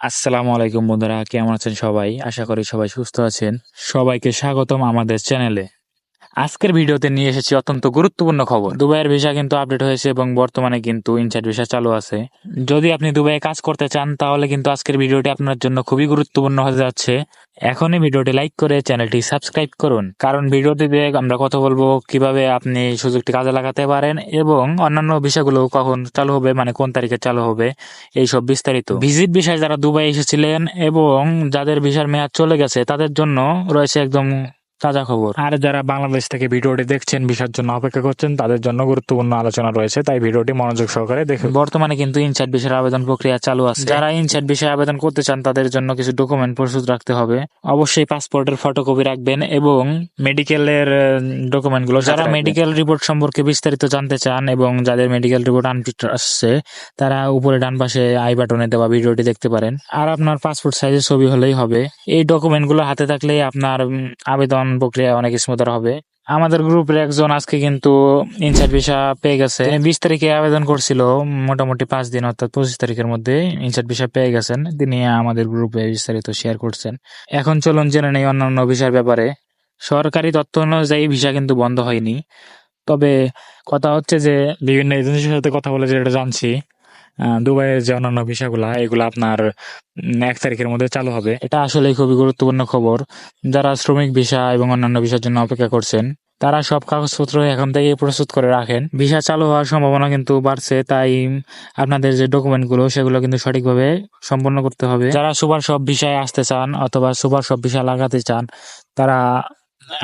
আসসালামু আলাইকুম বন্ধুরা, কেমন আছেন সবাই? আশা করি সবাই সুস্থ আছেন। সবাইকে স্বাগতম আমাদের চ্যানেলে। আজকের ভিডিওতে নিয়ে এসেছি অত্যন্ত গুরুত্বপূর্ণ খবর। দুবাইয়ের ভিসা কিন্তু আপডেট হয়েছে এবং বর্তমানে কিন্তু ইনসাইড ভিসা চালু আছে। যদি আপনি দুবাইয়ে কাজ করতে চান, তাহলে কিন্তু আজকের ভিডিওটি আপনার জন্য খুবই গুরুত্বপূর্ণ হয়ে যাচ্ছে। এখনই ভিডিওটি লাইক করে চ্যানেলটি সাবস্ক্রাইব করুন। কারণ ভিডিওটিতে আমরা কথা বলব কীভাবে আপনি সুযোগটি কাজে লাগাতে পারেন এবং অন্যান্য বিষয়গুলো কখন চালু হবে মানে কোন তারিখে চালু হবে এই সব বিস্তারিত। ভিজিট বিষয় যারা দুবাই এসেছিলেন এবং যাদের ভিসার মেয়াদ চলে গেছে, তাদের জন্য রয়েছে একদম তাজা খবর। আর যারা বাংলাদেশ থেকে ভিডিওটি দেখছেন ভিসার জন্য অপেক্ষা করছেন তাদের জন্য গুরুত্বপূর্ণ আলোচনা রয়েছে তাই ভিডিওটি মনোযোগ সহকারে দেখুন। বর্তমানে কিন্তু ইনসাইড ভিসার আবেদন প্রক্রিয়া চালু আছে। যারা ইনসাইড ভিসায় আবেদন করতে চান তাদের জন্য কিছু ডকুমেন্ট প্রস্তুত রাখতে হবে। অবশ্যই পাসপোর্টের ফটোকপি রাখবেন এবং মেডিকেলের ডকুমেন্টগুলো যারা মেডিকেল রিপোর্ট সম্পর্কে বিস্তারিত জানতে চান এবং যাদের মেডিকেল রিপোর্ট আনফিট আসছে তারা উপরে ডান পাশে আই বাটনে দেওয়া ভিডিওটি দেখতে পারেন। আর আপনার পাসপোর্ট সাইজের ছবি হলেই হবে। এই ডকুমেন্টগুলো হাতে থাকলে আপনার উম, আবেদন প্রক্রিয়া অনেক স্মুথার হবে। আমাদের গ্রুপের একজন আজকে কিন্তু ইনসাইড ভিসা পেয়ে গেছে। বিশ তারিখে আবেদন করছিল, মোটামুটি পাঁচ দিন অর্থাৎ পঁচিশ তারিখের মধ্যে ইনসাইড ভিসা পেয়ে গেছেন। তিনি আমাদের গ্রুপে বিস্তারিত শেয়ার করছেন। এখন চলুন জেনে নেই অন্যান্য ভিসার ব্যাপারে। সরকারি তথ্য অনুযায়ী ভিসা কিন্তু বন্ধ হয়নি। তবে কথা হচ্ছে যে বিভিন্ন এজেন্সির সাথে কথা বলে যেটা জানছি দুবাইয়ের যে অন্যান্য ভিসাগুলা, এগুলো আপনার এক তারিখের মধ্যে চালু হবে। এটা আসলে খুবই গুরুত্বপূর্ণ খবর। যারা শ্রমিক ভিসা এবং অন্যান্য ভিসার জন্য অপেক্ষা করছেন, তারা সব কাগজপত্র এখন থেকে প্রস্তুত করে রাখেন। ভিসা চালু হওয়ার সম্ভাবনা কিন্তু বাড়ছে, তাই আপনাদের যে ডকুমেন্টগুলো সেগুলো কিন্তু সঠিকভাবে সম্পন্ন করতে হবে। যারা সুপার সব ভিসায় আসতে চান অথবা সুপার সব ভিসা লাগাতে চান, তারা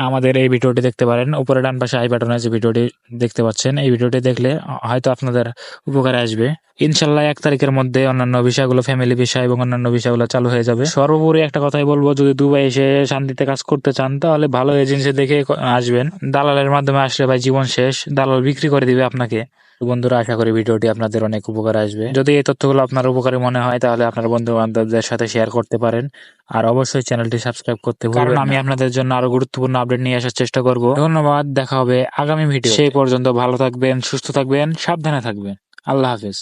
আমাদের এই ভিডিওটি দেখতে পারেন। উপরে ডান পাশে আই বাটনে যে ভিডিওটি দেখতে পাচ্ছেন। এই ভিডিওটি দেখলে হয়তো আপনাদের উপকারে আসবে। ইনশাল্লাহ এক তারিখের মধ্যে অন্যান্য বিষয়গুলো ফ্যামিলি বিষয় এবং অন্যান্য বিষয়গুলো চালু হয়ে যাবে। সর্বোপরি একটা কথাই বলব যদি দুবাই এসে শান্তিতে কাজ করতে চান তাহলে ভালো এজেন্সি দেখে আসবেন। দালালের মাধ্যমে আসলে ভাই জীবন শেষ দালাল বিক্রি করে দিবে আপনাকে। বন্ধুরা আশা করি ভিডিওটি আপনাদের অনেক উপকার আসবে। যদি এই তথ্যগুলো আপনার উপকারী মনে হয় তাহলে আপনার বন্ধু বান্ধবদের সাথে শেয়ার করতে পারেন। আর অবশ্যই চ্যানেলটি সাবস্ক্রাইব করতে কারণ আমি আপনাদের জন্য আরও গুরুত্বপূর্ণ আপডেট নিয়ে আসার চেষ্টা করব। ধন্যবাদ, দেখা হবে আগামী ভিডিও সেই পর্যন্ত ভালো থাকবেন, সুস্থ থাকবেন, সাবধানে থাকবেন। আল্লাহ হাফেজ।